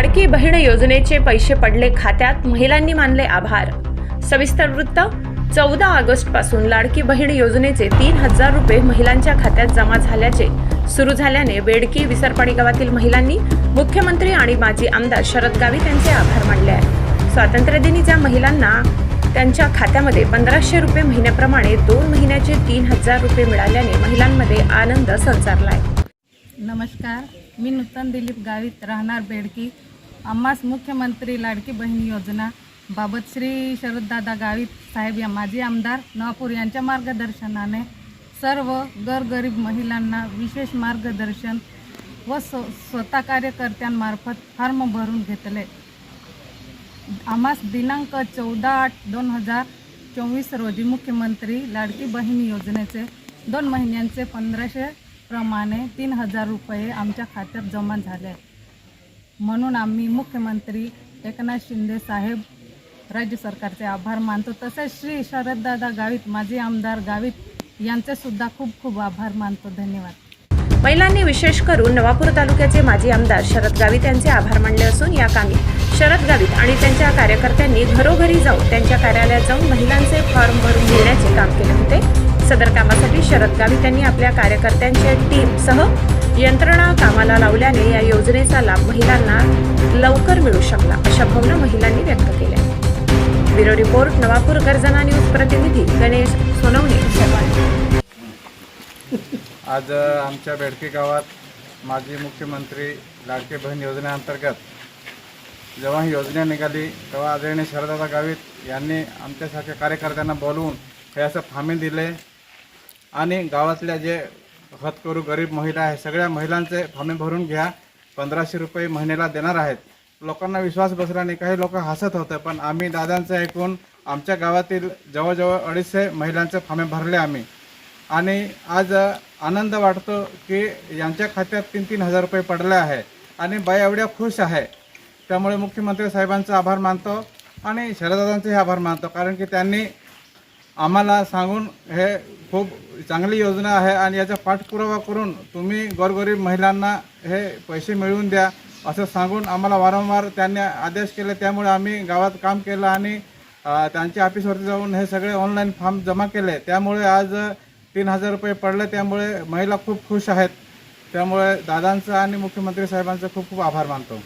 लाडकी बहीण योजनेचे पैसे पडले खात्यात. महिलांनी मानले आभार. सविस्तर वृत्त चौदा ऑगस्टपासून लाडकी बहीण योजनेचे तीन हजार रुपये महिलांच्या खात्यात जमा झाल्याचे सुरू झाल्याने बेडकी विसरपाडी गावातील महिलांनी मुख्यमंत्री आणि माजी आमदार शरद गावित यांचे आभार मानले आहेत. स्वातंत्र्यदिनी ज्या महिलांना त्यांच्या खात्यामध्ये पंधराशे रुपये महिन्याप्रमाणे दोन महिन्याचे तीन हजार रुपये मिळाल्याने महिलांमध्ये आनंद संचारला आहे. नमस्कार. मी नूतन दिलीप गावित राहणार बेडकी. आम्हास मुख्यमंत्री लाडकी बहीण योजना बाबत श्री शरददादा गावित साहेब या माजी आमदार नवापूर यांच्या मार्गदर्शनाने सर्व गरगरीब महिलांना विशेष मार्गदर्शन व स्व स्वतः कार्यकर्त्यांमार्फत फॉर्म भरून घेतले. आम्हास दिनांक चौदा आठ दोन हजार चोवीस रोजी मुख्यमंत्री लाडकी बहीण योजनेचे दोन महिन्यांचे पंधराशे प्रमाणे तीन हजार रुपये आमच्या खात्यात जमा झाले. म्हणून आम्ही मुख्यमंत्री एकनाथ शिंदे साहेब राज्य सरकारचे आभार मानतो. तसेच श्री शरददादा गावित माजी आमदार गावित यांचे सुद्धा खूप खूप आभार मानतो. धन्यवाद. महिलांनी विशेष करून नवापूर तालुक्याचे माजी आमदार शरद गावित यांचे आभार मानले असून या कामी शरद गावित आणि त्यांच्या कार्यकर्त्यांनी घरोघरी जाऊन त्यांच्या कार्यालयात जाऊन महिलांचे फॉर्म भरून घेण्याचे काम केले होते. सदर कामासाठी शरद गावित यांनी आपल्या कार्यकर्त्यांच्या टीमसह यंत्रणा कामाला लावल्याने या योजनेचा लाभ महिलांना लवकर मिळू शकला अशा भावना महिलांनी व्यक्त केल्या. ब्युरो रिपोर्ट नवापूर गर्जना न्यूज प्रतिनिधी गणेश सोनवणे. आज आमच्या बेडके गावात माजी मुख्यमंत्री लाडके बहीण योजनेअंतर्गत जेव्हा ही योजना निघाली तेव्हा आदरणीय शरदादा गावित यांनी आमच्यासारख्या कार्यकर्त्यांना बोलवून हे असं फामी दिले. आणि गावातल्या जे खतकरू गरीब महिला आहे. सगळ्या महिलांचे फॉर्मे भरून घ्या. पंधराशे रुपये महिन्याला देणार आहेत. लोकांना विश्वास बसला नाही. काही लोक हसत होते पण आम्ही दादांचं ऐकून आमच्या गावातील जवळजवळ अडीचशे महिलांचे फॉर्मे भरले आम्ही. आणि आज आनंद वाटतो की यांच्या खात्यात तीन तीन हजार रुपये पडले आहे. आणि बाई एवढ्या खुश आहे. त्यामुळे मुख्यमंत्री साहेबांचा आभार मानतो आणि शरदादांचेही आभार मानतो. कारण की त्यांनी आम्हाला सांगून हे खूप चांगली योजना आहे आणि याचा पाठपुरावा करून तुम्ही गोरगरीब महिलांना हे पैसे मिळवून द्या असं सांगून आम्हाला वारंवार त्यांनी आदेश केले. त्यामुळे आम्ही गावात काम केलं आणि त्यांच्या ऑफिसवरती जाऊन हे सगळे ऑनलाईन फॉर्म जमा केले. त्यामुळे आज तीन हजार रुपये पडले. त्यामुळे महिला खूप खुश आहेत. त्यामुळे दादांचा आणि मुख्यमंत्री साहेबांचा खूप खूप आभार मानतो.